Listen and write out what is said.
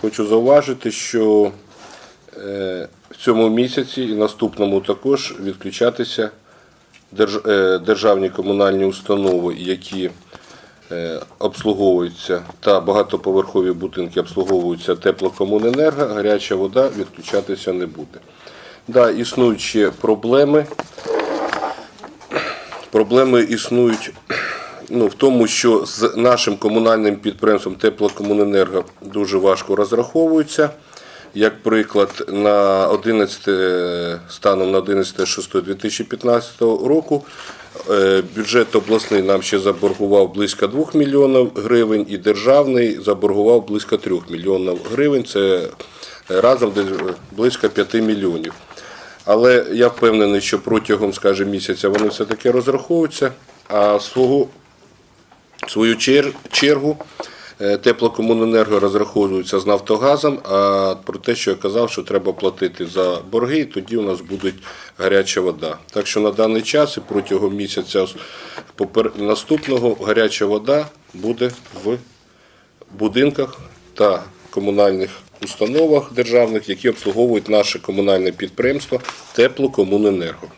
Хочу зауважити, що е, в цьому місяці і наступному також відключатися е, державні комунальні установи, які е, обслуговуються та багатоповерхові будинки обслуговуються теплокомуненерго, гаряча вода відключатися не буде. Да, існують ще проблеми. Проблеми існують ну, в тому, що з нашим комунальним підприємством теплокомуненерго дуже важко розраховуються. Як приклад, на 11, е, станом на 11.06.2015 року е, бюджет обласний нам ще заборгував близько 2 мільйонів гривень і державний заборгував близько 3 мільйонів гривень. Це разом близько 5 мільйонів. Але я впевнений, що протягом, скажімо, місяця вони все-таки розраховуються, а свого в свою чергу е, теплокомуненерго розраховується з Нафтогазом, а про те, що я казав, що треба платити за борги, і тоді у нас буде гаряча вода. Так що на даний час і протягом місяця попер- наступного гаряча вода буде в будинках та комунальних установах державних, які обслуговують наше комунальне підприємство Теплокомуненерго.